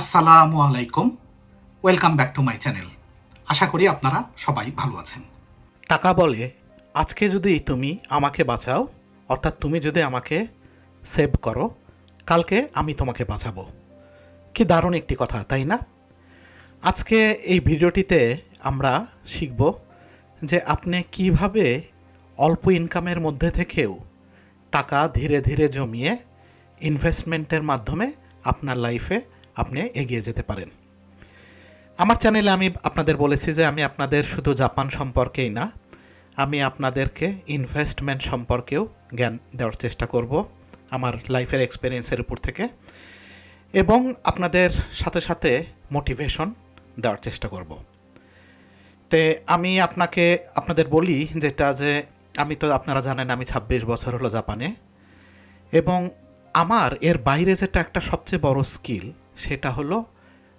আসসালামু আলাইকুম। Welcome back to my channel আশা করি আপনারা সবাই ভালো আছেন। টাকা বলে, আজকে যদি তুমি আমাকে বাঁচাও, অর্থাৎ তুমি যদি আমাকে সেভ করো, কালকে আমি তোমাকে বাঁচাবো। কি দারুণ একটি কথা, তাই না? আজকে এই ভিডিওটিতে আমরা শিখব যে আপনি কীভাবে অল্প ইনকামের মধ্যে থেকেও টাকা ধীরে ধীরে জমিয়ে ইনভেস্টমেন্টের মাধ্যমে আপনার লাইফে আপনি এগিয়ে যেতে পারেন। আমার চ্যানেলে আমি আপনাদের বলেছি যে আমি আপনাদের শুধু জাপান সম্পর্কেই না, আমি আপনাদেরকে ইনভেস্টমেন্ট সম্পর্কেও জ্ঞান দেওয়ার চেষ্টা করব আমার লাইফের এক্সপিরিয়েন্সের উপর থেকে এবং আপনাদের সাথে সাথে মোটিভেশন দেওয়ার চেষ্টা করব। তে আমি আপনাকে, আপনাদের বলি যেটা যে আমি তো আপনারা জানেন আমি ছাব্বিশ বছর হলো জাপানে এবং আমার এর বাইরে যেটা একটা সবচেয়ে বড় স্কিল সেটা হলো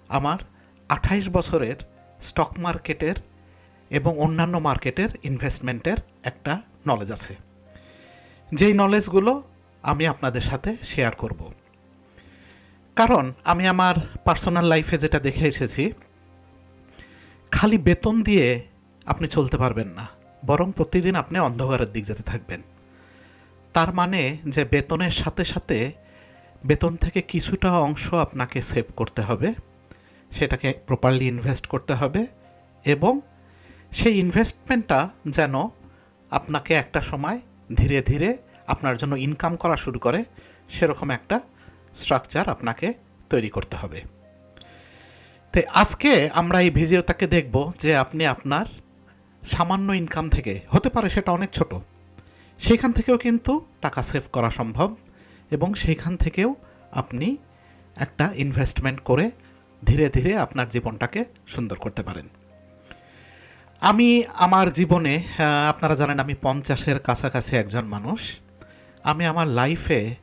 আমার আঠাইশ বছরের স্টক মার্কেটের এবং অন্যান্য মার্কেটের ইনভেস্টমেন্টের একটা নলেজ আছে। যেই নলেজগুলো আমি আপনাদের সাথে শেয়ার করব। কারণ আমি আমার পার্সোনাল লাইফে যেটা দেখে এসেছি, খালি বেতন দিয়ে আপনি চলতে পারবেন না, বরং প্রতিদিন আপনি অন্ধকারের দিক যেতে থাকবেন। তার মানে যে বেতনের সাথে সাথে বেতন থেকে কিছুটা অংশ আপনাকে সেভ করতে হবে, সেটাকে প্রপারলি ইনভেস্ট করতে হবে এবং সেই ইনভেস্টমেন্টটা যেন আপনাকে একটা সময় ধীরে ধীরে আপনার জন্য ইনকাম করা শুরু করে, সেরকম একটা স্ট্রাকচার আপনাকে তৈরি করতে হবে। তো আজকে আমরা এই ভিডিওটাকে দেখব যে আপনি আপনার সামান্য ইনকাম থেকে, হতে পারে সেটা অনেক ছোট, সেইখান থেকেও কিন্তু টাকা সেভ করা সম্ভব। এবং সেইখান থেকেও আপনি একটা ইনভেস্টমেন্ট করে ধীরে ধীরে আপনার জীবনটাকে সুন্দর করতে পারেন। আমি আমার জীবনে আপনারা জানেন আমি পঞ্চাশের কাছাকাছি একজন মানুষ। আমি আমার লাইফে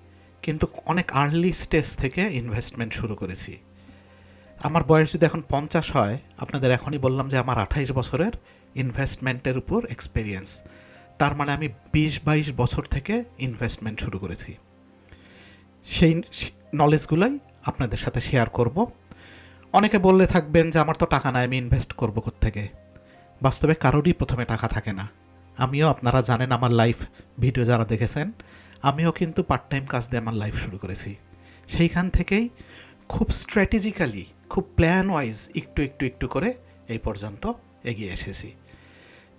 কিন্তু অনেক আর্লি স্টেজ থেকে ইনভেস্টমেন্ট শুরু করেছি। আমার বয়স যদি এখন পঞ্চাশ হয়, আপনাদের এখনই বললাম যে আমার আঠাইশ বছরের ইনভেস্টমেন্টের উপর এক্সপিরিয়েন্স তার মানে আমি বিশ বাইশ বছর থেকে ইনভেস্টমেন্ট শুরু করেছি। সেই নলেজগুলোই আপনাদের সাথে শেয়ার করব। অনেকে বললে থাকবেন যে, আমার তো টাকা নাই, আমি ইনভেস্ট করব থেকে বাস্তবে কারোরই প্রথমে টাকা থাকে না। আমিও, আপনারা জানেন আমার লাইফ ভিডিও যারা দেখেছেন, আমিও কিন্তু পার্ট টাইম কাজ দিয়ে আমার লাইফ শুরু করেছি। সেইখান থেকেই খুব স্ট্র্যাটেজিক্যালি খুব প্ল্যান ওয়াইজ একটু একটু একটু করে এই পর্যন্ত এগিয়ে এসেছি।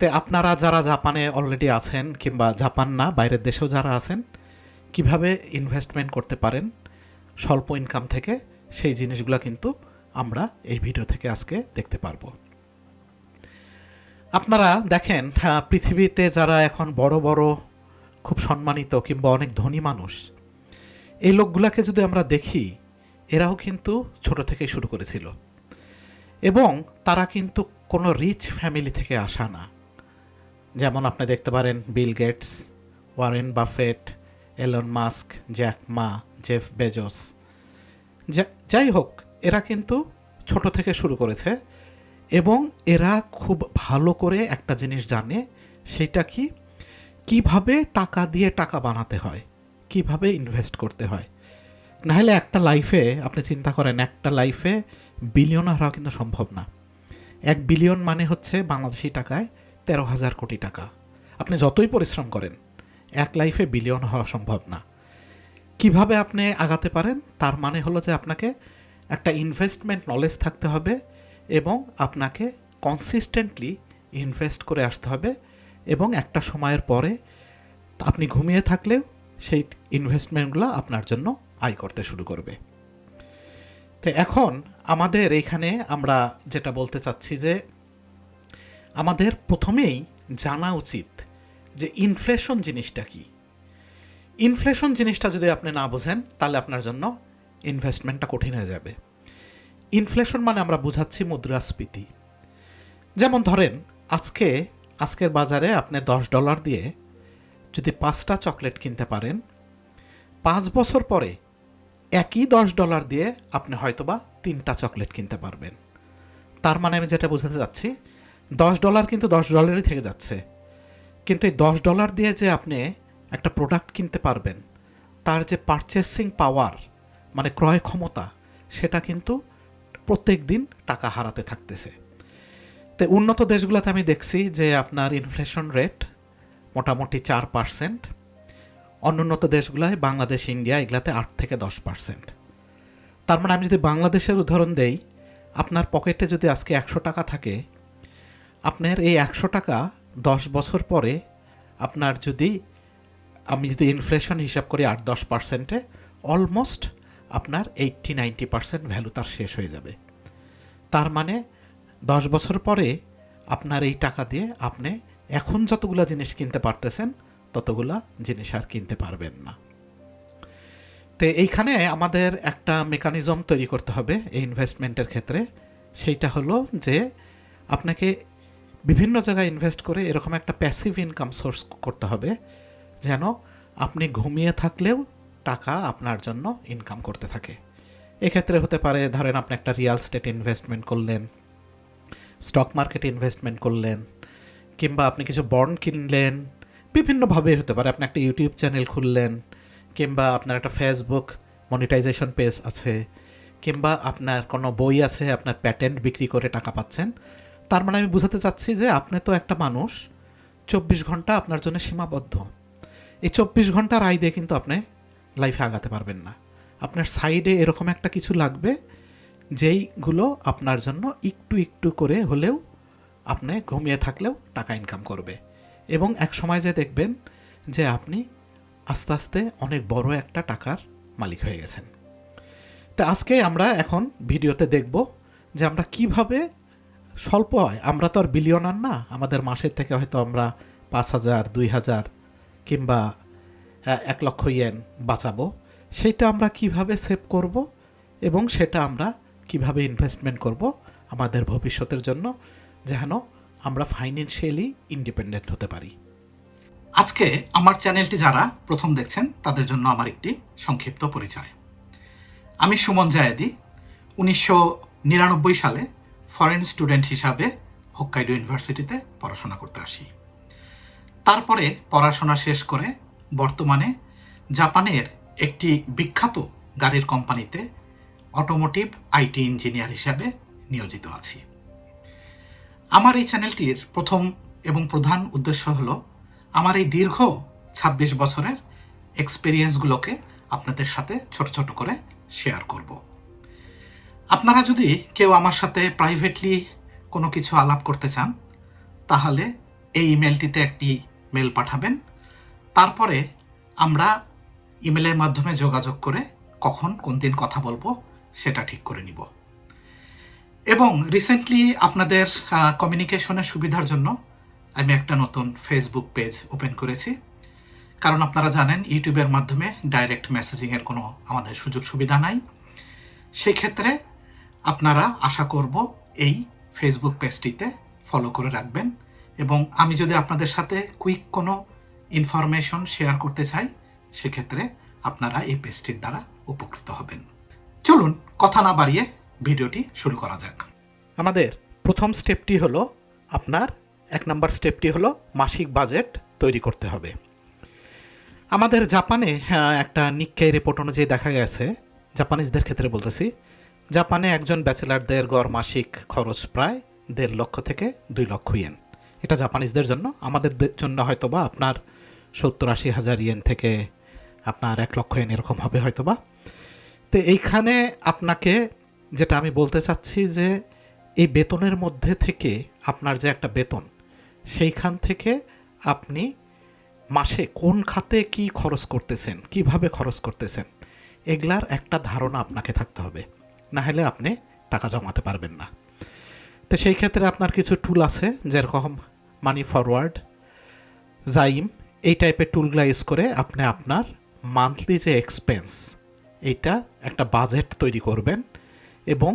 তো আপনারা যারা জাপানে অলরেডি আছেন কিংবা জাপান না, বাইরের দেশেও যারা আছেন কীভাবে ইনভেস্টমেন্ট করতে পারেন স্বল্প ইনকাম থেকে সেই জিনিসগুলো কিন্তু আমরা এই ভিডিও থেকে আজকে দেখতে পারব। আপনারা দেখেন হ্যাঁ, পৃথিবীতে যারা এখন বড় বড় খুব সম্মানিত কিংবা অনেক ধনী মানুষ এই লোকগুলাকে যদি আমরা দেখি এরাও কিন্তু ছোট থেকেই শুরু করেছিল। এবং তারা কিন্তু কোনো রিচ ফ্যামিলি থেকে আসা না। যেমন আপনি দেখতে পারেন Bill Gates Warren Buffett Elon Musk Jack Ma Jeff Bezos যাই হোক, এরা কিন্তু ছোট থেকে শুরু করেছে এবং এরা খুব ভালো করে একটা জিনিস জানে, সেটা কি? কীভাবে টাকা দিয়ে টাকা বানাতে হয়? কীভাবে ইনভেস্ট করতে হয়? নাহলে একটা লাইফে আপনি চিন্তা করেন, একটা লাইফে বিলিয়নার হওয়া কিন্তু সম্ভব না। এক বিলিয়ন মানে হচ্ছে বাংলাদেশি টাকায় তেরো হাজার কোটি টাকা। আপনি যতই পরিশ্রম করেন এক লাইফে বিলিয়ন হওয়া সম্ভব না। কীভাবে আপনি আগাতে পারেন? তার মানে হলো যে আপনাকে একটা ইনভেস্টমেন্ট নলেজ থাকতে হবে এবং আপনাকে কনসিস্টেন্টলি ইনভেস্ট করে আসতে হবে এবং একটা সময়ের পরে আপনি ঘুমিয়ে থাকলেও সেই ইনভেস্টমেন্টগুলো আপনার জন্য আয় করতে শুরু করবে। তো এখন আমাদের এইখানে আমরা যেটা বলতে চাচ্ছি যে আমাদের প্রথমেই জানা উচিত যে ইনফ্লেশন জিনিসটা কি? ইনফ্লেশন জিনিসটা যদি আপনি না বোঝেন, তাহলে আপনার জন্য ইনভেস্টমেন্টটা কঠিন হয়ে যাবে। ইনফ্লেশন মানে আমরা বোঝাচ্ছি মুদ্রাস্ফীতি। যেমন ধরেন, আজকে, আজকের বাজারে আপনি দশ ডলার দিয়ে যদি পাঁচটা চকলেট কিনতে পারেন, পাঁচ বছর পরে একই দশ ডলার দিয়ে আপনি হয়তোবা তিনটা চকলেট কিনতে পারবেন। তার মানে আমি যেটা বোঝাতে চাচ্ছি, দশ ডলার কিন্তু দশ ডলারই থেকে যাচ্ছে। কিন্তু এই দশ ডলার দিয়ে যে আপনি একটা প্রোডাক্ট কিনতে পারবেন, তার যে পারচেসিং পাওয়ার মানে ক্রয় ক্ষমতা, সেটা কিন্তু প্রত্যেক দিন টাকা হারাতে থাকতেছে। তো উন্নত দেশগুলোতে আমি দেখছি যে আপনার ইনফ্লেশন রেট মোটামুটি চার পার্সেন্ট অনুন্নত দেশগুলোয় বাংলাদেশ, ইন্ডিয়া এগুলাতে আট থেকে দশ পার্সেন্ট তার মানে আমি যদি বাংলাদেশের উদাহরণ দেই, আপনার পকেটে যদি আজকে একশো টাকা থাকে, আপনার এই একশো টাকা দশ বছর পরে আপনার যদি, আমি যদি ইনফ্লেশন হিসাব করি আট দশ পার্সেন্টে অলমোস্ট আপনার এইটটি নাইনটি পার্সেন্ট ভ্যালু তার শেষ হয়ে যাবে। তার মানে দশ বছর পরে আপনার এই টাকা দিয়ে আপনি এখন যতগুলা জিনিস কিনতে পারতেছেন, ততগুলা জিনিস আর কিনতে পারবেন না। তো এইখানে আমাদের একটা মেকানিজম তৈরি করতে হবে এই ইনভেস্টমেন্টের ক্ষেত্রে। সেইটা হলো যে, আপনাকে বিভিন্ন জায়গায় ইনভেস্ট করে এরকম একটা প্যাসিভ ইনকাম সোর্স করতে হবে যেন আপনি ঘুমিয়ে থাকলেও টাকা আপনার জন্য ইনকাম করতে থাকে। এক্ষেত্রে হতে পারে, ধরেন আপনি একটা রিয়েল স্টেট ইনভেস্টমেন্ট করলেন স্টক মার্কেটে ইনভেস্টমেন্ট করলেন, কিংবা আপনি কিছু বন্ড কিনলেন, বিভিন্নভাবে হতে পারে। আপনি একটা ইউটিউব চ্যানেল খুললেন, কিংবা আপনার একটা ফেসবুক মনিটাইজেশন পেজ আছে, কিংবা আপনার কোনো বই আছে, আপনার প্যাটেন্ট বিক্রি করে টাকা পাচ্ছেন তার মানে আমি বুঝাতে চাচ্ছি যে আপনি তো একটা মানুষ, চব্বিশ ঘণ্টা আপনার জন্য সীমাবদ্ধ। এই চব্বিশ ঘণ্টার আয় দিয়ে কিন্তু আপনি লাইফে আগাতে পারবেন না। আপনার সাইডে এরকম একটা কিছু লাগবে, যেইগুলো আপনার জন্য একটু একটু করে হলেও আপনি ঘুমিয়ে থাকলেও টাকা ইনকাম করবে। এবং এক সময় যে দেখবেন যে আপনি আস্তে আস্তে অনেক বড় একটা টাকার মালিক হয়ে গেছেন। তা আজকে আমরা এখন ভিডিওতে দেখব যে আমরা কীভাবে স্বল্প হয়। আমরা তো আর বিলিয়নার না। আমাদের মাসের থেকে হয়তো আমরা পাঁচ হাজার, দুই হাজার কিংবা এক লক্ষ ইয়েন বাঁচাবো। সেটা আমরা কীভাবে সেভ করব এবং সেটা আমরা কীভাবে ইনভেস্টমেন্ট করব আমাদের ভবিষ্যতের জন্য যেন আমরা ফাইন্যান্সিয়ালি ইন্ডিপেন্ডেন্ট হতে পারি। আজকে আমার চ্যানেলটি যারা প্রথম দেখছেন, তাদের জন্য আমার একটি সংক্ষিপ্ত পরিচয়। আমি সুমন জায়েদি। উনিশশো নিরানব্বই সালে ফরেন স্টুডেন্ট হিসাবে হোক্কাইডো ইউনিভার্সিটিতে পড়াশোনা করতে আসি। তারপরে পড়াশোনা শেষ করে বর্তমানে জাপানের একটি বিখ্যাত গাড়ির কোম্পানিতে অটোমোটিভ আইটি ইঞ্জিনিয়ার হিসাবে নিয়োজিত আছি। আমার এই চ্যানেলটির প্রথম এবং প্রধান উদ্দেশ্য হল, আমার এই দীর্ঘ ২৬ বছরের এক্সপিরিয়েন্সগুলোকে আপনাদের সাথে ছোট ছোট করে শেয়ার করব। আপনারা যদি কেউ আমার সাথে প্রাইভেটলি কোনো কিছু আলাপ করতে চান, তাহলে এই ইমেলটিতে একটি মেল পাঠাবেন। তারপরে আমরা ইমেলের মাধ্যমে যোগাযোগ করে কখন কোন দিন কথা বলব সেটা ঠিক করে নিব। এবং রিসেন্টলি আপনাদের কমিউনিকেশনের সুবিধার জন্য আমি একটা নতুন ফেসবুক পেজ ওপেন করেছি। কারণ আপনারা জানেন ইউটিউবের মাধ্যমে ডাইরেক্ট মেসেজিংয়ের কোনো আমাদের সুযোগ সুবিধা নাই। সেই ক্ষেত্রে আপনারা আশা করব এই ফেসবুক পেজটিতে ফলো করে রাখবেন এবং আমি যদি আপনাদের সাথে কুইক কোনো ইনফরমেশন শেয়ার করতে চাই, সেক্ষেত্রে আপনারা এই পেজটির দ্বারা উপকৃত হবেন। চলুন কথা না বাড়িয়ে ভিডিওটি শুরু করা যাক। আমাদের প্রথম স্টেপটি হলো আপনার, এক নম্বর স্টেপটি হলো মাসিক বাজেট তৈরি করতে হবে। আমাদের জাপানে একটা নিক্কাই রিপোর্ট অনুযায়ী দেখা গেছে জাপানিজদের ক্ষেত্রে বলতেছি জাপানে একজন ব্যাচেলারদের গড় মাসিক খরচ প্রায় দেড় লক্ষ থেকে দুই লক্ষ ইয়েন। এটা জাপানিজদের জন্য। আমাদের জন্য হয়তো বা আপনার সত্তর আশি হাজার ইয়েন থেকে আপনার এক লক্ষ ইয়েন এরকম হবে হয়তো বা তো এইখানে আপনাকে যেটা আমি বলতে চাচ্ছি যে, এই বেতনের মধ্যে থেকে আপনার যে একটা বেতন, সেইখান থেকে আপনি মাসে কোন খাতে কি খরচ করতেছেন, কীভাবে খরচ করতেছেন, এগুলার একটা ধারণা আপনাকে থাকতে হবে। না হলে আপনি টাকা জমাতে পারবেন না। তো সেই ক্ষেত্রে আপনার কিছু টুল আছে, যেরকম মানি ফরওয়ার্ড জাইম এই টাইপের টুলগুলো ইউজ করে আপনি আপনার মান্থলি যে এক্সপেন্স এইটা একটা বাজেট তৈরি করবেন এবং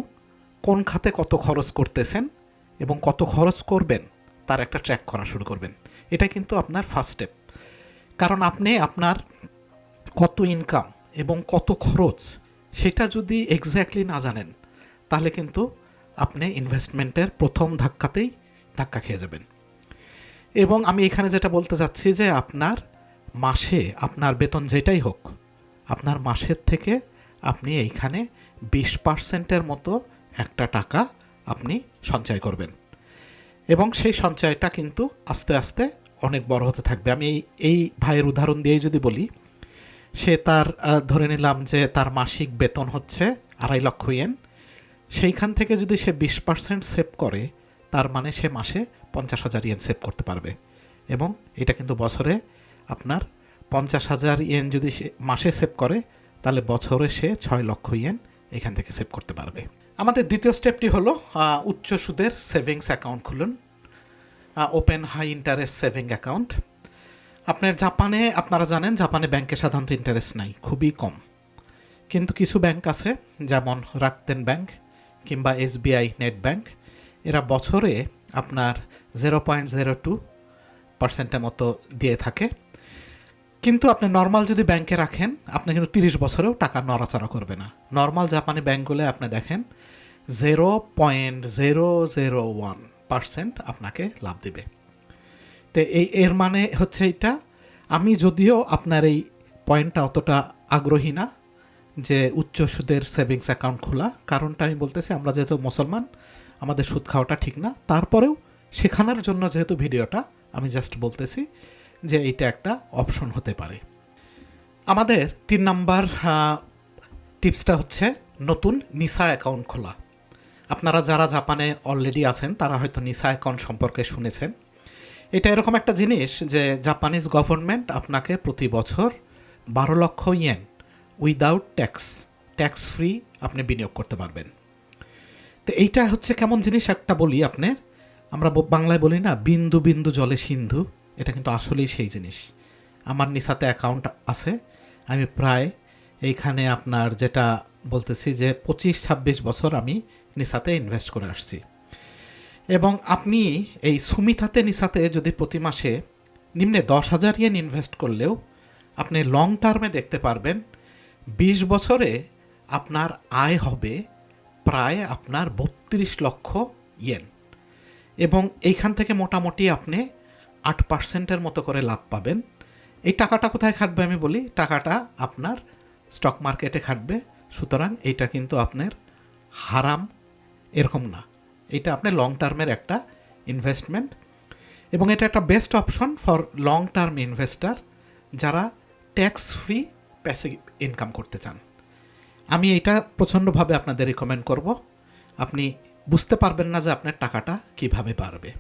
কোন খাতে কত খরচ করতেছেন এবং কত খরচ করবেন, তার একটা ট্র্যাক করা শুরু করবেন। এটা কিন্তু আপনার ফার্স্ট স্টেপ কারণ আপনি আপনার কত ইনকাম এবং কত খরচ সেটা যদি এক্স্যাক্টলি না জানেন, তাহলে কিন্তু আপনি ইনভেস্টমেন্টের প্রথম ধাক্কাতেই ধাক্কা খেয়ে যাবেন। এবং আমি এখানে যেটা বলতে চাচ্ছি যে আপনার মাসে, আপনার বেতন যেটাই হোক, আপনার মাসের থেকে আপনি এইখানে বিশ পার্সেন্টের মতো একটা টাকা আপনি সঞ্চয় করবেন। এবং সেই সঞ্চয়টা কিন্তু আস্তে আস্তে অনেক বড় হতে থাকবে। আমি এই এই ভাইয়ের উদাহরণ দিয়েই যদি বলি সে তার ধরে নিলাম যে তার মাসিক বেতন হচ্ছে আড়াই লক্ষ ইয়েন। সেইখান থেকে যদি সে বিশ পার্সেন্ট সেভ করে, তার মানে সে মাসে পঞ্চাশ হাজার ইয়েন সেভ করতে পারবে। এবং এটা কিন্তু বছরে আপনার পঞ্চাশ হাজার ইয়েন যদি সে মাসে সেভ করে, তাহলে বছরে সে ছয় লক্ষ ইয়েন এখান থেকে সেভ করতে পারবে। আমাদের দ্বিতীয় স্টেপটি হলো উচ্চ সুদের সেভিংস অ্যাকাউন্ট খুলুন। Open high interest saving account. আপনার জাপানে, আপনারা জানেন জাপানে ব্যাংকে সাধারণত ইন্টারেস্ট নাই, খুবই কম। কিন্তু কিছু ব্যাংক আছে, যেমন রাকতেন ব্যাংক কিংবা এসবিআই নেট ব্যাংক। এরা বছরে আপনার জিরো পয়েন্ট জিরো টু পার্সেন্টের মতো দিয়ে থাকে। কিন্তু আপনি নর্মাল যদি ব্যাংকে রাখেন, আপনি কিন্তু তিরিশ বছরেও টাকা নড়াচড়া করবে না। নর্মাল জাপানি ব্যাংকগুলো আপনি দেখেন zero point zero zero one percent আপনাকে লাভ দেবে। তো এই, এর মানে হচ্ছে এটা, আমি যদিও আপনার এই পয়েন্টটা অতটা আগ্রহী না যে উচ্চ সুদের সেভিংস অ্যাকাউন্ট খোলা, কারণটা আমি বলতেছি আমরা যেহেতু মুসলমান, আমাদের সুদ খাওয়াটা ঠিক না। তারপরেও শেখানোর জন্য যেহেতু ভিডিওটা, আমি জাস্ট বলতেছি যে এইটা একটা অপশন হতে পারে। আমাদের তিন নাম্বার টিপসটা হচ্ছে নতুন নিসা অ্যাকাউন্ট খোলা। আপনারা যারা জাপানে অলরেডি আছেন, তারা হয়তো নিসা অ্যাকাউন্ট সম্পর্কে শুনেছেন। এটা এরকম একটা জিনিস যে জাপানিজ গভর্নমেন্ট আপনাকে প্রতি বছর বারো লক্ষ yen without tax tax free আপনি বিনিয়োগ করতে পারবেন। তো এইটা হচ্ছে কেমন জিনিস একটা বলি আপনার আমরা বাংলায় বলি না, বিন্দু বিন্দু জলে সিন্ধু, এটা কিন্তু আসলেই সেই জিনিস। আমার নিসাতে অ্যাকাউন্ট আছে, আমি প্রায় এইখানে আপনার যেটা বলতেছি যে পঁচিশ ছাব্বিশ বছর আমি নিসাতে ইনভেস্ট করে আসছি। এবং আপনি এই সুমিতাতে নিসাতে যদি প্রতি মাসে নিম্নে দশ হাজার ইয়েন ইনভেস্ট করলেও আপনি লং টার্মে দেখতে পারবেন, বিশ বছরে আপনার আয় হবে প্রায় আপনার বত্রিশ লক্ষ ইয়েন এবং এইখান থেকে মোটামুটি আপনি আট পার্সেন্টের মতো করে লাভ পাবেন। এই টাকাটা কোথায় খাটবে আমি বলি, টাকাটা আপনার স্টক মার্কেটে খাটবে। সুতরাং এইটা কিন্তু আপনার হারাম এরকম না। এটা আপনার লং টার্মের একটা ইনভেস্টমেন্ট এবং এটা একটা best option for long term investor যারা ট্যাক্স ফ্রি প্যাসে ইনকাম করতে চান। আমি এটা প্রচণ্ডভাবে আপনাদের রিকমেন্ড করব। আপনি বুঝতে পারবেন না যে আপনার টাকাটা কীভাবে বাড়বে।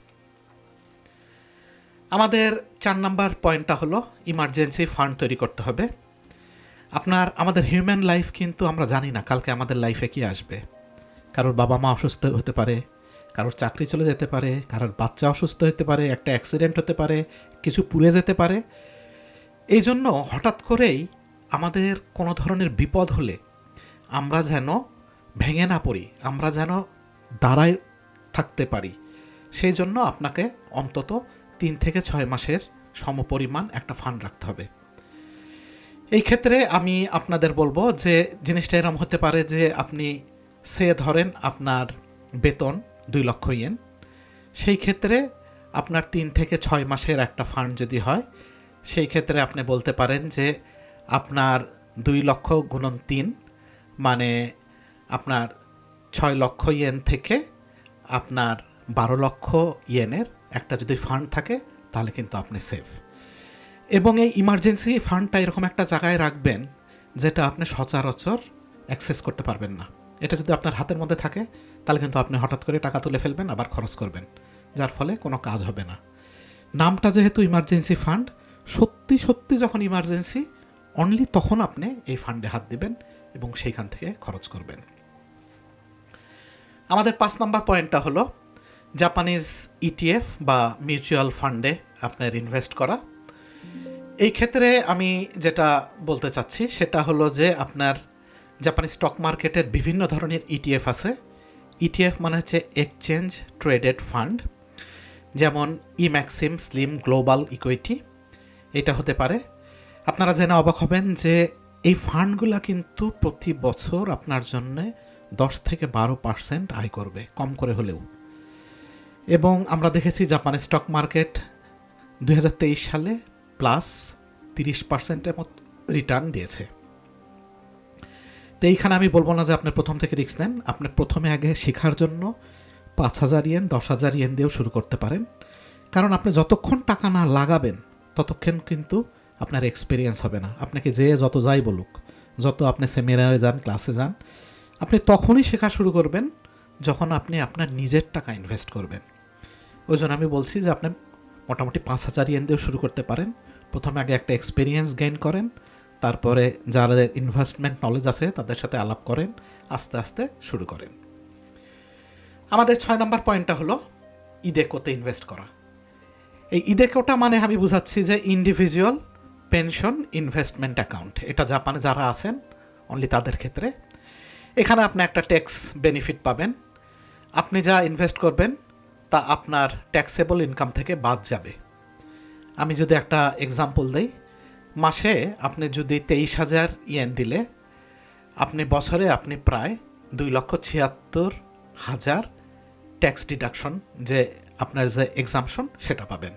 আমাদের চার নাম্বার পয়েন্টটা হলো ইমার্জেন্সি ফান্ড তৈরি করতে হবে। আপনার, আমাদের হিউম্যান লাইফ কিন্তু আমরা জানি না কালকে আমাদের লাইফে কি আসবে। কারোর বাবা মা অসুস্থ হতে পারে কারোর চাকরি চলে যেতে পারে, কারোর বাচ্চা অসুস্থ হতে পারে, একটা অ্যাক্সিডেন্ট হতে পারে, কিছু পুড়ে যেতে পারে। এই জন্য হঠাৎ করেই আমাদের কোনো ধরনের বিপদ হলে আমরা যেন ভেঙে না পড়ি, আমরা যেন দাঁড়ায় থাকতে পারি। সেই জন্য আপনাকে অন্তত তিন থেকে ছয় মাসের সমপরিমাণ একটা ফান্ড রাখতে হবে। এই ক্ষেত্রে আমি আপনাদের বলব যে জিনিসটা এরম হতে পারে যে আপনি সে ধরেন আপনার বেতন দুই লক্ষ ইয়েন। সেই ক্ষেত্রে আপনার তিন থেকে ছয় মাসের একটা ফান্ড যদি হয়, সেই ক্ষেত্রে আপনি বলতে পারেন যে আপনার দুই লক্ষ গুণন তিন মানে আপনার ছয় লক্ষ ইয়েন থেকে আপনার বারো লক্ষ ইয়েনের একটা যদি ফান্ড থাকে, তাহলে কিন্তু আপনি সেফ। এবং এই ইমার্জেন্সি ফান্ডটা এরকম একটা জায়গায় রাখবেন যেটা আপনি সচরাচর অ্যাক্সেস করতে পারবেন না। এটা যদি আপনার হাতের মধ্যে থাকে তাহলে কিন্তু আপনি হঠাৎ করে টাকা তুলে ফেলবেন, আবার খরচ করবেন। যার ফলে কোনো কাজ হবে না। নামটা যেহেতু ইমার্জেন্সি ফান্ড সত্যি সত্যি যখন ইমার্জেন্সি অনলি তখন আপনি এই ফান্ডে হাত দিবেন এবং সেইখান থেকে খরচ করবেন। আমাদের পাঁচ নম্বর পয়েন্টটা হলো জাপানিজ ইটিএফ বা মিউচুয়াল ফান্ডে আপনার ইনভেস্ট করা। এই ক্ষেত্রে আমি যেটা বলতে চাচ্ছি, সেটা হলো যে আপনার জাপানি স্টক মার্কেটের বিভিন্ন ধরনের ইটিএফ আছে। ইটিএফ মানে হচ্ছে এক্সচেঞ্জ ট্রেডেড ফান্ড যেমন ইম্যাক্সিম স্লিম গ্লোবাল ইকুইটি এটা হতে পারে। আপনারা জেনে অবাক হবেন যে এই ফান্ডগুলো কিন্তু প্রতি বছর আপনার জন্য দশ থেকে বারো পার্সেন্ট আয় করবে, কম করে হলেও। এবং আমরা দেখেছি জাপানের স্টক মার্কেট দু হাজার তেইশ সালে প্লাস তিরিশ পার্সেন্টের মতো রিটার্ন দিয়েছে। তো এইখানে আমি বলব না যে আপনি প্রথম থেকে রিস্ক নেন। আপনি প্রথমে আগে শেখার জন্য পাঁচ হাজার ইয়েন দশ হাজার ইয়েন দিয়েও শুরু করতে পারেন। কারণ আপনি যতক্ষণ টাকা না লাগাবেন, ততক্ষণ কিন্তু আপনার এক্সপিরিয়েন্স হবে না। আপনাকে যে যত যাই বলুক, যত আপনি সেমিনারে যান ক্লাসে যান, আপনি তখনই শেখা শুরু করবেন যখন আপনি আপনার নিজের টাকা ইনভেস্ট করবেন। ওই জন্য আমি বলছি যে আপনি মোটামুটি পাঁচ হাজার ইয়েন দিয়েও শুরু করতে পারেন। প্রথমে আগে একটা এক্সপিরিয়েন্স গেইন করেন। তারপরে যাদের ইনভেস্টমেন্ট নলেজ আছে, তাদের সাথে আলাপ করেন, আস্তে আস্তে শুরু করেন। আমাদের ছয় নম্বর পয়েন্টটা হলো ইদেকোতে ইনভেস্ট করা। এই ইদেকোটা মানে আমি বুঝাচ্ছি যে ইন্ডিভিজুয়াল পেনশন ইনভেস্টমেন্ট অ্যাকাউন্ট এটা জাপানে যারা আছেন অনলি তাদের ক্ষেত্রে। এখানে আপনি একটা ট্যাক্স বেনিফিট পাবেন। আপনি যা ইনভেস্ট করবেন, তা আপনার ট্যাক্সেবল ইনকাম থেকে বাদ যাবে। আমি যদি একটা এক্সাম্পল দেই মাসে আপনি যদি তেইশ হাজার ইয়েন দিলে, আপনি বছরে আপনি প্রায় দুই লক্ষ ছিয়াত্তর হাজার ট্যাক্স ডিডাকশন যে আপনার যে এক্সামশন সেটা পাবেন।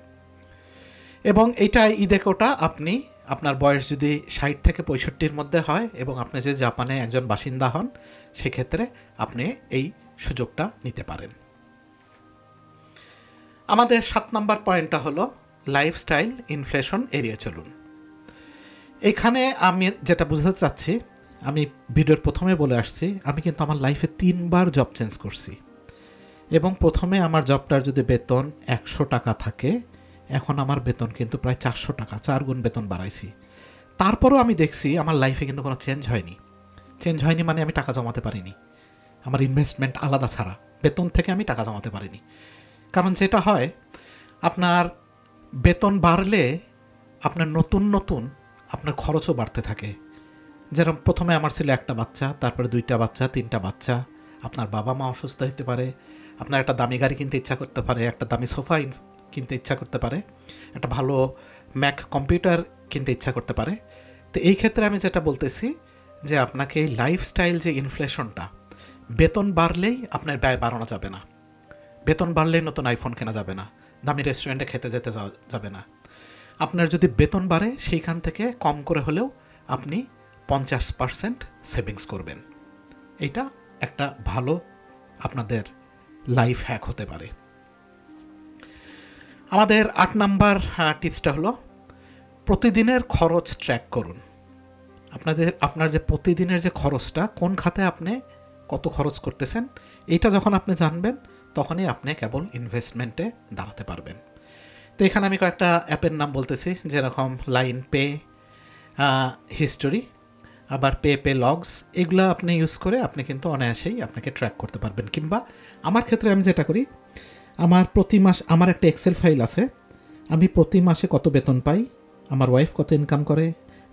এবং এইটা ইদেকোটা আপনি, আপনার বয়স যদি ষাট থেকে পঁয়ষট্টির মধ্যে হয় এবং আপনি যদি জাপানে একজন বাসিন্দা হন, সেক্ষেত্রে আপনি এই সুযোগটা নিতে পারেন। আমাদের সাত নম্বর পয়েন্টটা হলো লাইফস্টাইল ইনফ্লেশন এড়িয়ে চলুন। এখানে আমি যেটা বুঝতে চাচ্ছি, আমি ভিডিওর প্রথমে বলে আসছি, আমি কিন্তু আমার লাইফে তিনবার জব চেঞ্জ করছি। এবং প্রথমে আমার জবটার যদি বেতন একশো টাকা থাকে, এখন আমার বেতন কিন্তু প্রায় চারশো টাকা, চার গুণ বেতন বাড়াইছি। তারপরও আমি দেখছি আমার লাইফে কিন্তু কোনো চেঞ্জ হয়নি। চেঞ্জ হয়নি মানে আমি টাকা জমাতে পারিনি। আমার ইনভেস্টমেন্ট আলাদা ছাড়া, বেতন থেকে আমি টাকা জমাতে পারিনি। কারণ যেটা হয়, আপনার বেতন বাড়লে আপনার নতুন নতুন আপনার খরচও বাড়তে থাকে। যেরকম প্রথমে আমার ছিল একটা বাচ্চা, তারপরে দুইটা বাচ্চা, তিনটা বাচ্চা। আপনার বাবা মা অসুস্থ হতে পারে, আপনার একটা দামি গাড়ি কিনতে ইচ্ছা করতে পারে, একটা দামি সোফা কিনতে ইচ্ছা করতে পারে, একটা ভালো ম্যাক কম্পিউটার কিনতে ইচ্ছা করতে পারে। তো এই ক্ষেত্রে আমি যেটা বলতেছি যে আপনাকে লাইফস্টাইল যে ইনফ্লেশনটা বেতন বাড়লেই আপনার ব্যয় বাড়ানো যাবে না। বেতন বাড়লেই নতুন আইফোন কেনা যাবে না। দামি রেস্টুরেন্টে খেতে যেতে যাবে না। আপনার যদি বেতন বাড়ে, সেইখান থেকে কম করে হলেও আপনি পঞ্চাশ পার্সেন্ট সেভিংস করবেন। এটা একটা ভালো আপনাদের লাইফ হ্যাক হতে পারে। আমাদের আট নাম্বার টিপসটা হলো প্রতিদিনের খরচ ট্র্যাক করুন। আপনাদের, আপনার যে প্রতিদিনের যে খরচটা, কোন খাতে আপনি কত খরচ করতেছেন, এইটা যখন আপনি জানবেন, তখনই আপনি কেবল ইনভেস্টমেন্টে দাঁড়াতে পারবেন। তো এখানে আমি কয়েকটা অ্যাপের নাম বলতেছি, যেরকম লাইন, পে হিস্টোরি, আবার পে পে, লগস, এগুলো আপনি ইউজ করে আপনি কিন্তু অনায়াসেই আপনাকে ট্র্যাক করতে পারবেন। কিংবা আমার ক্ষেত্রে আমি যেটা করি, আমার প্রতি মাস, আমার একটা এক্সেল ফাইল আছে, আমি প্রতি মাসে কত বেতন পাই, আমার ওয়াইফ কত ইনকাম করে,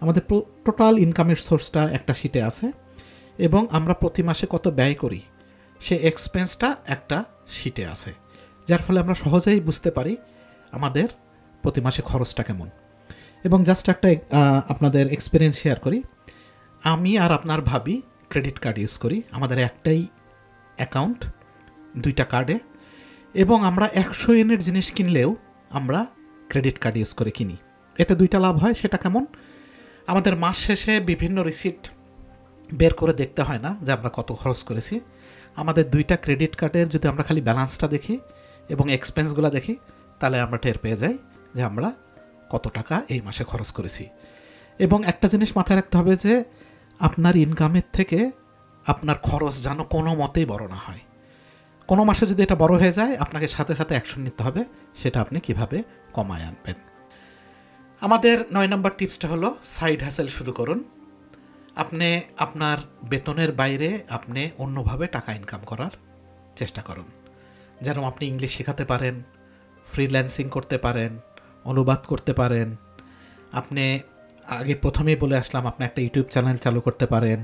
আমাদের টোটাল ইনকামের সোর্সটা একটা শিটে আছে, এবং আমরা প্রতি মাসে কত ব্যয় করি, সে এক্সপেন্সটা একটা শিটে আছে। যার ফলে আমরা সহজেই বুঝতে পারি আমাদের প্রতি মাসে খরচটা কেমন? এবং জাস্ট একটা আপনাদের এক্সপিরিয়েন্স শেয়ার করি। আমি আর আপনার ভাবি ক্রেডিট কার্ড ইউজ করি। আমাদের একটাই অ্যাকাউন্ট দুইটা কার্ডে এবং আমরা একশো এনের জিনিস কিনলেও আমরা ক্রেডিট কার্ড ইউজ করে কিনি। এতে দুইটা লাভ হয়, সেটা কেমন? আমাদের মাস শেষে বিভিন্ন রিসিট বের করে দেখতে হয় না যে আমরা কত খরচ করেছি। আমাদের দুইটা ক্রেডিট কার্ডের যদি আমরা খালি ব্যালেন্সটা দেখি এবং এক্সপেন্সগুলো দেখি তাহলে আমরা টের পেয়ে যাই যে আমরা কত টাকা এই মাসে খরচ করেছি। এবং একটা জিনিস মাথায় রাখতে হবে যে আপনার ইনকামের থেকে আপনার খরচ যেন কোনো মতেই বড় না হয়। কোনো মাসে যদি এটা বড় হয়ে যায়, আপনাকে সাথে সাথে অ্যাকশন নিতে হবে, সেটা আপনি কীভাবে কমায় আনবেন। আমাদের নয় নম্বর টিপসটা হলো সাইড হ্যাসেল শুরু করুন। আপনি আপনার বেতনের বাইরে আপনি অন্যভাবে টাকা ইনকাম করার চেষ্টা করুন। যেন আপনি ইংলিশ শেখাতে পারেন ফ্রিল্যান্সিং করতে পারেন, অনুবাদ করতে পারেন। আপনি আগে প্রথমেই বলে আসলাম, আপনি একটা ইউটিউব চ্যানেল চালু করতে পারেন।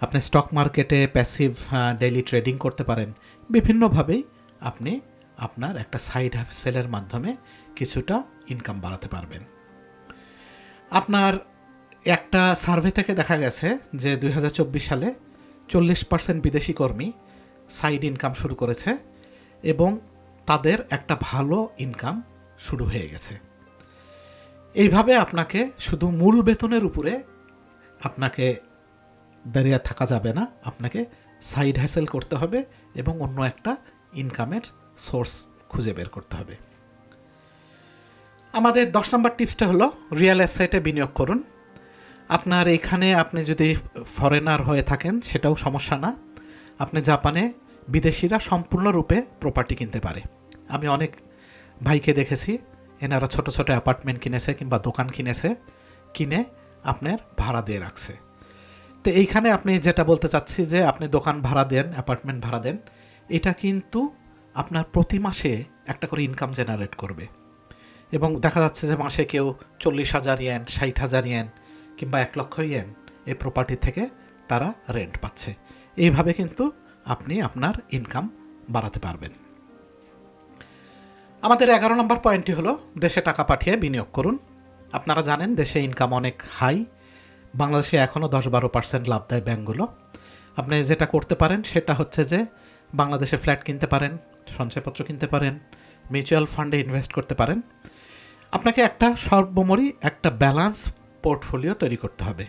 আপনি স্টক মার্কেটে প্যাসিভ ডেইলি ট্রেডিং করতে পারেন। বিভিন্নভাবেই আপনি আপনার একটা সাইড সেলের মাধ্যমে কিছুটা ইনকাম বাড়াতে পারবেন। আপনার একটা সার্ভে থেকে দেখা গেছে যে দু হাজার চব্বিশ সালে চল্লিশ পার্সেন্ট বিদেশি কর্মী সাইড ইনকাম শুরু করেছে এবং তাদের একটা ভালো ইনকাম শুরু হয়ে গেছে। এইভাবে আপনাকে শুধু মূল বেতনের উপরে আপনাকে দাঁড়িয়ে থাকা যাবে না, আপনাকে সাইড হ্যাসেল করতে হবে এবং অন্য একটা ইনকামের সোর্স খুঁজে বের করতে হবে। আমাদের দশ নম্বর টিপসটা হলো রিয়েল এস্টেটে বিনিয়োগ করুন। আপনার এখানে আপনি যদি ফরেনার হয়ে থাকেন, সেটাও সমস্যা না। আপনি জাপানে বিদেশিরা সম্পূর্ণরূপে প্রপার্টি কিনতে পারে। আমি অনেক ভাইকে দেখেছি, এনারা ছোট ছোট অ্যাপার্টমেন্ট কিনেছে কিংবা দোকান কিনেছে, কিনে আপনার ভাড়া দিয়ে রাখছে। তো এইখানে আপনি যেটা বলতে চাচ্ছি যে, আপনি দোকান ভাড়া দেন অ্যাপার্টমেন্ট ভাড়া দেন, এটা কিন্তু আপনার প্রতি মাসে একটা করে ইনকাম জেনারেট করবে। এবং দেখা যাচ্ছে যে মাসে কেউ চল্লিশ হাজার ইয়েন ষাট হাজার ইয়েন কিংবা এক লক্ষ ইয়েন এই প্রপার্টি থেকে তারা রেন্ট পাচ্ছে। এইভাবে কিন্তু আপনি আপনার ইনকাম বাড়াতে পারবেন। আমাদের এগারো নম্বর পয়েন্টটি হলো, দেশে টাকা পাঠিয়ে বিনিয়োগ করুন। আপনারা জানেন, দেশে ইনকাম অনেক হাই বাংলাদেশে এখনও দশ বারো পার্সেন্ট লাভ দেয় ব্যাঙ্কগুলো আপনি যেটা করতে পারেন, সেটা হচ্ছে যে, বাংলাদেশে ফ্ল্যাট কিনতে পারেন, সঞ্চয়পত্র কিনতে পারেন মিউচুয়াল ফান্ডে ইনভেস্ট করতে পারেন। আপনাকে একটা সর্বমরি একটা ব্যালান্স পোর্টফোলিও তৈরি করতে হবে।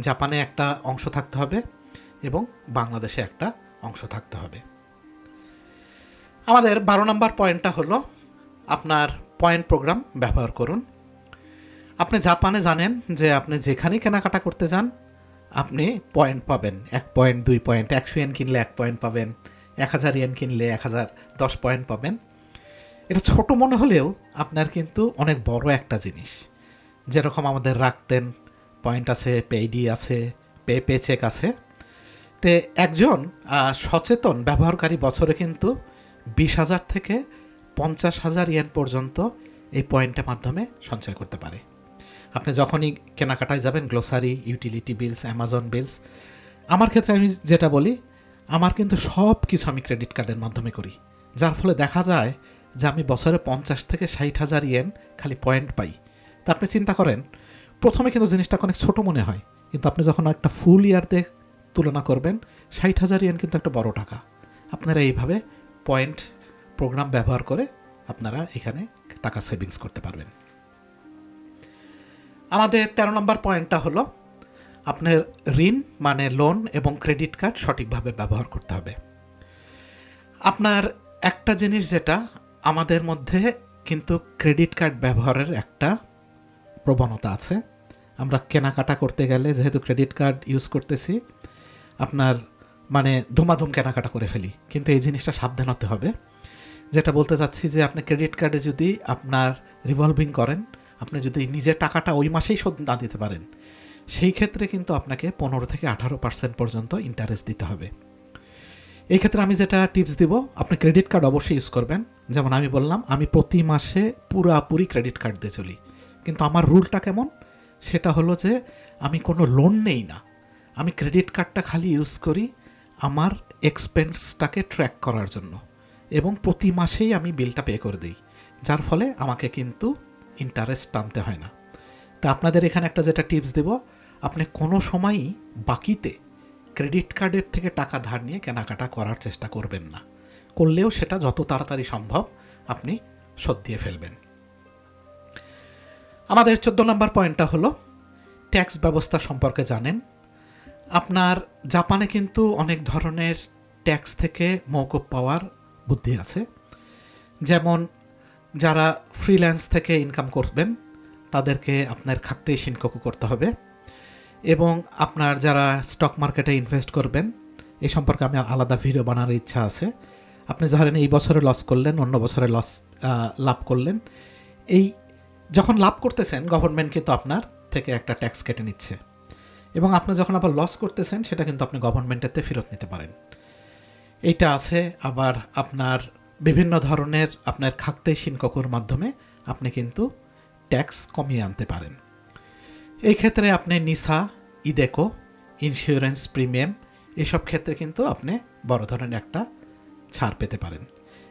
জাপানে একটা অংশ থাকতে হবে এবং বাংলাদেশে একটা অংশ থাকতে হবে। আমাদের বারো নম্বর পয়েন্টটা হলো আপনার পয়েন্ট প্রোগ্রাম ব্যবহার করুন। আপনি জাপানে জানেন যে আপনি যেখানেই কেনাকাটা করতে যান, আপনি পয়েন্ট পাবেন। এক পয়েন্ট, দুই পয়েন্ট, একশো ইয়েন কিনলে এক পয়েন্ট পাবেন, এক হাজার ইয়েন কিনলে এক হাজার দশ পয়েন্ট পাবেন। এটা ছোট মনে হলেও আপনার কিন্তু অনেক বড় একটা জিনিস। যেরকম আমাদের রাখতেন, পয়েন্ট আছে পেইডি আছে পে পে চেক আছে। তে একজন সচেতন ব্যবহারকারী বছরে কিন্তু বিশ হাজার থেকে পঞ্চাশ হাজার ইয়েন পর্যন্ত এই পয়েন্টের মাধ্যমে সঞ্চয় করতে পারে। আপনি যখনই কেনাকাটায় যাবেন grocery utility bills, Amazon bills, আমার ক্ষেত্রে আমি যেটা বলি, আমার কিন্তু সব কিছু আমি ক্রেডিট কার্ডের মাধ্যমে করি। যার ফলে দেখা যায় যে আমি বছরে পঞ্চাশ থেকে ষাট হাজার ইয়েন খালি পয়েন্ট পাই। তা আপনি চিন্তা করেন, প্রথমে কিন্তু জিনিসটা অনেক ছোট মনে হয়। কিন্তু আপনি যখন একটা ফুল ইয়ার তুলনা করবেন, ষাট হাজার ইয়েন কিন্তু একটা বড় টাকা। আপনারা এইভাবে পয়েন্ট প্রোগ্রাম ব্যবহার করে আপনারা এখানে টাকা সেভিংস করতে পারবেন। আমাদের তেরো নম্বর পয়েন্টটা হলো আপনার ঋণ মানে লোন এবং ক্রেডিট কার্ড সঠিকভাবে ব্যবহার করতে হবে। আপনার একটা জিনিস যেটা আমাদের মধ্যে কিন্তু ক্রেডিট কার্ড ব্যবহারের একটা প্রবণতা আছে। আমরা কেনাকাটা করতে গেলে যেহেতু ক্রেডিট কার্ড ইউজ করতেছি আপনার মানে ধুমাধুম কেনাকাটা করে ফেলি। কিন্তু এই জিনিসটা সাবধান হতে হবে। যেটা বলতে চাচ্ছি যে, আপনি ক্রেডিট কার্ডে যদি আপনার রিভলভিং করেন, আপনি যদি নিজের টাকাটা ওই মাসেই শোধ না দিতে পারেন, সেই ক্ষেত্রে কিন্তু আপনাকে পনেরো থেকে আঠারো পার্সেন্ট পর্যন্ত ইন্টারেস্ট দিতে হবে। এই ক্ষেত্রে আমি যেটা টিপস দিব, আপনি ক্রেডিট কার্ড অবশ্যই ইউজ করবেন। যেমন আমি বললাম, আমি প্রতি মাসে পুরাপুরি ক্রেডিট কার্ড দিয়ে চলি। কিন্তু আমার রুলটা কেমন? সেটা হলো যে, আমি কোনো লোন নেই না। আমি ক্রেডিট কার্ডটা খালি ইউজ করি আমার এক্সপেন্সটাকে ট্র্যাক করার জন্য এবং প্রতি মাসেই আমি বিলটা পে করে দিই, যার ফলে আমাকে কিন্তু ইন্টারেস্ট টানতে হয় না। তা আপনাদের এখানে একটা যেটা টিপস দেব, আপনি কোনো সময়ই বাকিতে ক্রেডিট কার্ডের থেকে টাকা ধার নিয়ে কেনাকাটা করার চেষ্টা করবেন না। করলেও সেটা যত তাড়াতাড়ি সম্ভব আপনি শোধ দিয়ে ফেলবেন। আমাদের চোদ্দ নম্বর পয়েন্টটা হলো ট্যাক্স ব্যবস্থা সম্পর্কে জানেন। আপনার জাপানে কিন্তু অনেক ধরনের ট্যাক্স থেকে মৌকুব পাওয়ার বুদ্ধি আছে। যেমন, যারা ফ্রিল্যান্স থেকে ইনকাম করবেন, তাদেরকে আপনার খাতে শিনককু করতে হবে। এবং আপনার যারা স্টক মার্কেটে ইনভেস্ট করবেন, এই সম্পর্কে আমি আলাদা ভিডিও বানানোর ইচ্ছা আছে। আপনি ধরেন এই বছরে লস করলেন, অন্য বছরে লস লাভ করলেন। এই যখন লাভ করতেছেন গভর্নমেন্ট কিন্তু আপনার থেকে একটা ট্যাক্স কেটে নিচ্ছে। এবং আপনি যখন আবার লস করতেছেন, সেটা কিন্তু আপনি গভর্নমেন্টেতে ফেরত নিতে পারেন। এইটা আছে, আবার আপনার বিভিন্ন ধরনের আপনার খাক্তে শিনককুর মাধ্যমে আপনি কিন্তু ট্যাক্স কমিয়ে আনতে পারেন। এই ক্ষেত্রে আপনি নিসা ইদেকো ইন্স্যুরেন্স প্রিমিয়াম এসব ক্ষেত্রে কিন্তু আপনি বড় ধরনের একটা ছাড় পেতে পারেন।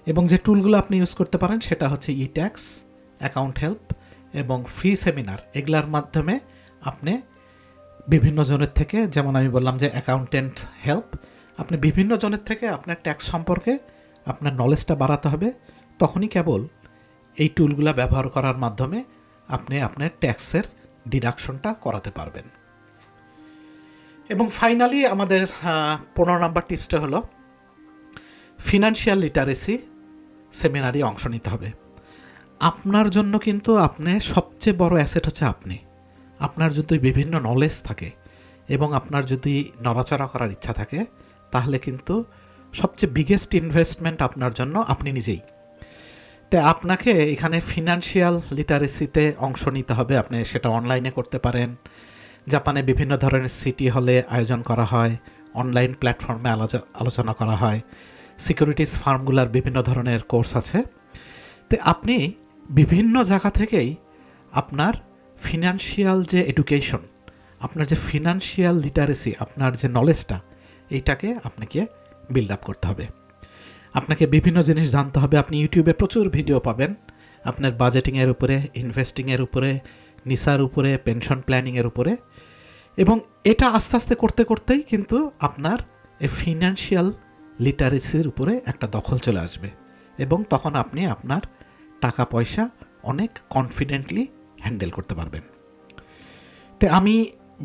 এবং যে টুলগুলো আপনি ইউজ করতে পারেন, সেটা হচ্ছে ই ট্যাক্স অ্যাকাউন্ট হেল্প এবং ফ্রি সেমিনার এগুলার মাধ্যমে আপনি বিভিন্ন জনের থেকে, যেমন আমি বললাম যে অ্যাকাউন্টেন্ট হেল্প আপনি বিভিন্ন জনের থেকে আপনার ট্যাক্স সম্পর্কে আপনার নলেজটা বাড়াতে হবে। তখনই কেবল এই টুলগুলো ব্যবহার করার মাধ্যমে আপনি আপনার ট্যাক্সের ডিডাকশনটা করাতে পারবেন। এবং ফাইনালি আমাদের পনেরো নম্বর টিপসটা হলো ফিনান্সিয়াল লিটারেসি সেমিনারে অংশ নিতে হবে। আপনার জন্য কিন্তু আপনি সবচেয়ে বড় অ্যাসেট হচ্ছে আপনি। আপনার যদি বিভিন্ন নলেজ থাকে এবং আপনার যদি নড়াচড়া করার ইচ্ছা থাকে, তাহলে কিন্তু সবচেয়ে বিগেস্ট ইনভেস্টমেন্ট আপনার জন্য আপনি নিজেই। তাই আপনাকে এখানে ফিনান্সিয়াল লিটারেসিতে অংশ নিতে হবে। আপনি সেটা অনলাইনে করতে পারেন। জাপানে বিভিন্ন ধরনের সিটি হলে আয়োজন করা হয়। অনলাইন প্ল্যাটফর্মে আলোচনা করা হয়। সিকিউরিটিস ফার্মগুলোর বিভিন্ন ধরনের কোর্স আছে। তো আপনি বিভিন্ন জায়গা থেকেই আপনার ফিনান্সিয়াল যে এডুকেশন আপনার যে ফিনান্সিয়াল লিটারেসি আপনার যে নলেজটা এইটাকে আপনাকে বিল্ড আপ করতে হবে। আপনাকে বিভিন্ন জিনিস জানতে হবে। আপনি ইউটিউবে প্রচুর ভিডিও পাবেন। আপনার বাজেটিংয়ের উপরে ইনভেস্টিংয়ের উপরে, নিসার উপরে পেনশন প্ল্যানিংয়ের উপরে। এবং এটা আস্তে আস্তে করতে করতেই কিন্তু আপনার এই ফিনান্সিয়াল লিটারেসির উপরে একটা দখল চলে আসবে। এবং তখন আপনি আপনার টাকা পয়সা অনেক কনফিডেন্টলি হ্যান্ডেল করতে পারবেন। তো আমি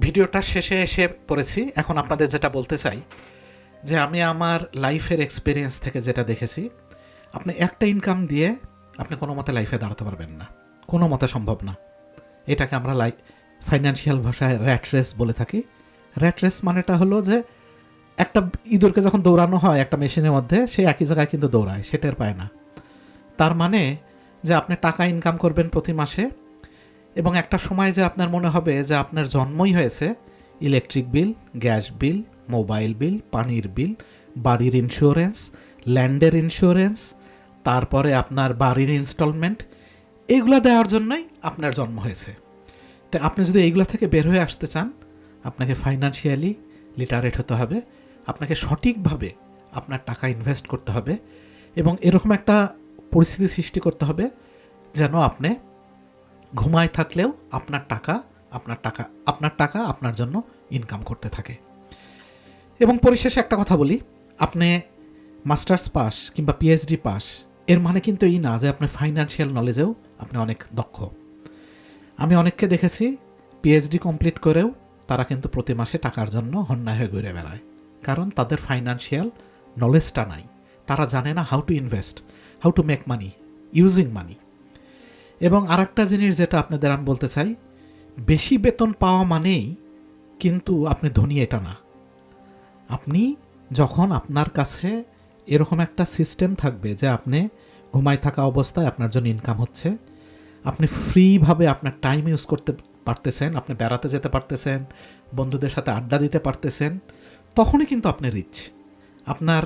ভিডিওটা শেষে এসে পড়েছি। এখন আপনাদের যেটা বলতে চাই, যে আমি আমার লাইফের এক্সপিরিয়েন্স থেকে যেটা দেখেছি, আপনি একটা ইনকাম দিয়ে আপনি কোনো মতে লাইফে দাঁড়াতে পারবেন না। কোনো মতে সম্ভব না। এটাকে আমরা লাই ফাইন্যান্সিয়াল ভাষায় র্যাট রেস বলে থাকি। র্যাট রেস মানেটা হলো যে একটা ইঁদুরকে যখন দৌড়ানো হয় একটা মেশিনের মধ্যে, সে একই জায়গায় কিন্তু দৌড়ায় সেটার পায় না। তার মানে যে আপনি টাকা ইনকাম করবেন প্রতি মাসে এবং একটা সময় যে আপনার মনে হবে যে আপনার জন্মই হয়েছে, electric bill, gas bill, mobile bill, পানির বিল, বাড়ির ইন্স্যুরেন্স ল্যান্ডের ইন্স্যুরেন্স তারপরে আপনার বাড়ির ইনস্টলমেন্ট এগুলো দেওয়ার জন্যই আপনার জন্ম হয়েছে। তো আপনি যদি এইগুলো থেকে বের হয়ে আসতে চান, আপনাকে ফাইন্যান্সিয়ালি লিটারেট হতে হবে, আপনাকে সঠিকভাবে আপনার টাকা ইনভেস্ট করতে হবে এবং এরকম একটা পরিস্থিতি সৃষ্টি করতে হবে যেন আপনি ঘুমায় থাকলেও আপনার টাকা আপনার টাকা আপনার টাকা আপনার জন্য ইনকাম করতে থাকে। এবং পরিশেষে একটা কথা বলি, আপনি মাস্টার্স পাস কিংবা পিএইচডি পাস, এর মানে কিন্তু এই না যে আপনি ফাইন্যান্সিয়াল নলেজেও আপনি অনেক দক্ষ। আমি অনেককে দেখেছি পিএইচডি কমপ্লিট করেও তারা কিন্তু প্রতি মাসে টাকার জন্য হন্যায় হয়ে ঘুরে বেড়ায়। কারণ তাদের ফাইন্যান্সিয়াল নলেজটা নাই। তারা জানে না how to invest how to make money using money এবং আরেকটা জিনিস যেটা আপনাদের আমি বলতে চাই, বেশি বেতন পাওয়া মানেই কিন্তু আপনি ধনী এটা না। আপনি যখন আপনার কাছে এরকম একটা সিস্টেম থাকবে যে আপনি ঘুমায় থাকা অবস্থায় আপনার জন্য ইনকাম হচ্ছে, আপনি ফ্রিভাবে আপনার টাইম ইউজ করতে পারতেছেন, আপনি বেড়াতে যেতে পারতেছেন, বন্ধুদের সাথে আড্ডা দিতে পারতেছেন, তখনই কিন্তু আপনি রিচ আপনার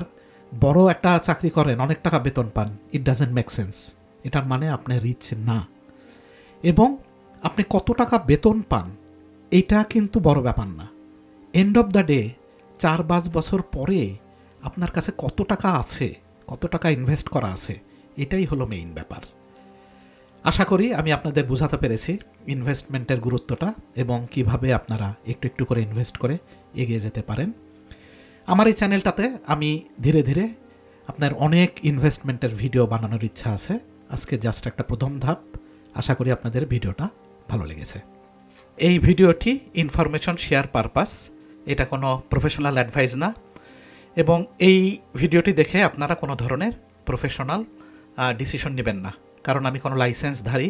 বড় একটা চাকরি করেন, অনেক টাকা বেতন পান ইট ডাজেন্ট মেক সেন্স এটার মানে আপনি রিচ না। এবং আপনি কত টাকা বেতন পান এটা কিন্তু বড় ব্যাপার না। এন্ড অফ দ্য ডে চার পাঁচ বছর পরে আপনার কাছে কত টাকা আছে, কত টাকা ইনভেস্ট করা আছে, এটাই হলো মেইন ব্যাপার। আশা করি আমি আপনাদের বোঝাতে পেরেছি ইনভেস্টমেন্টের গুরুত্বটা এবং কীভাবে আপনারা একটু একটু করে ইনভেস্ট করে এগিয়ে যেতে পারেন। আমার এই চ্যানেলটাতে আমি ধীরে ধীরে আপনার অনেক ইনভেস্টমেন্টের ভিডিও বানানোর ইচ্ছা আছে। আজকে জাস্ট একটা প্রথম ধাপ। আশা করি আপনাদের ভিডিওটা ভালো লেগেছে। এই ভিডিওটি ইনফরমেশন শেয়ার পারপাস এটা কোনো প্রফেশনাল অ্যাডভাইস না। এবং এই ভিডিওটি দেখে আপনারা কোনো ধরনের প্রফেশনাল ডিসিশন নেবেন না। কারণ আমি কোনো লাইসেন্সধারী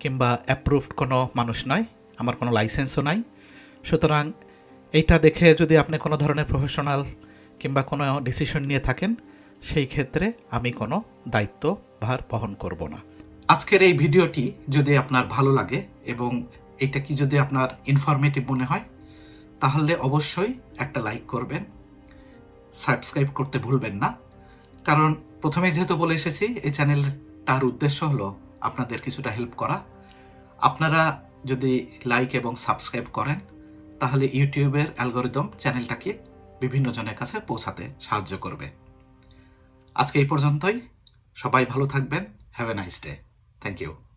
কিংবা অ্যাপ্রুভড কোনো মানুষ নয়, আমার কোনো লাইসেন্সও নাই। সুতরাং এইটা দেখে যদি আপনি কোনো ধরনের প্রফেশনাল কিংবা কোনো ডিসিশন নিয়ে থাকেন, সেই ক্ষেত্রে আমি কোনো দায়িত্ব ভার বহন করব না। আজকের এই ভিডিওটি যদি আপনার ভালো লাগে এবং এটা কি যদি আপনার ইনফরমেটিভ মনে হয়, তাহলে অবশ্যই একটা লাইক করবেন। সাবস্ক্রাইব করতে ভুলবেন না। কারণ প্রথমে যেহেতু বলে এসেছি, এই চ্যানেলটার উদ্দেশ্য হলো আপনাদের কিছুটা হেল্প করা। আপনারা যদি লাইক এবং সাবস্ক্রাইব করেন, তাহলে ইউটিউবের অ্যালগোরিদম চ্যানেলটাকে বিভিন্ন জনের কাছে পৌঁছাতে সাহায্য করবে। আজকে এই পর্যন্তই। সবাই ভালো থাকবেন। Have a nice day thank you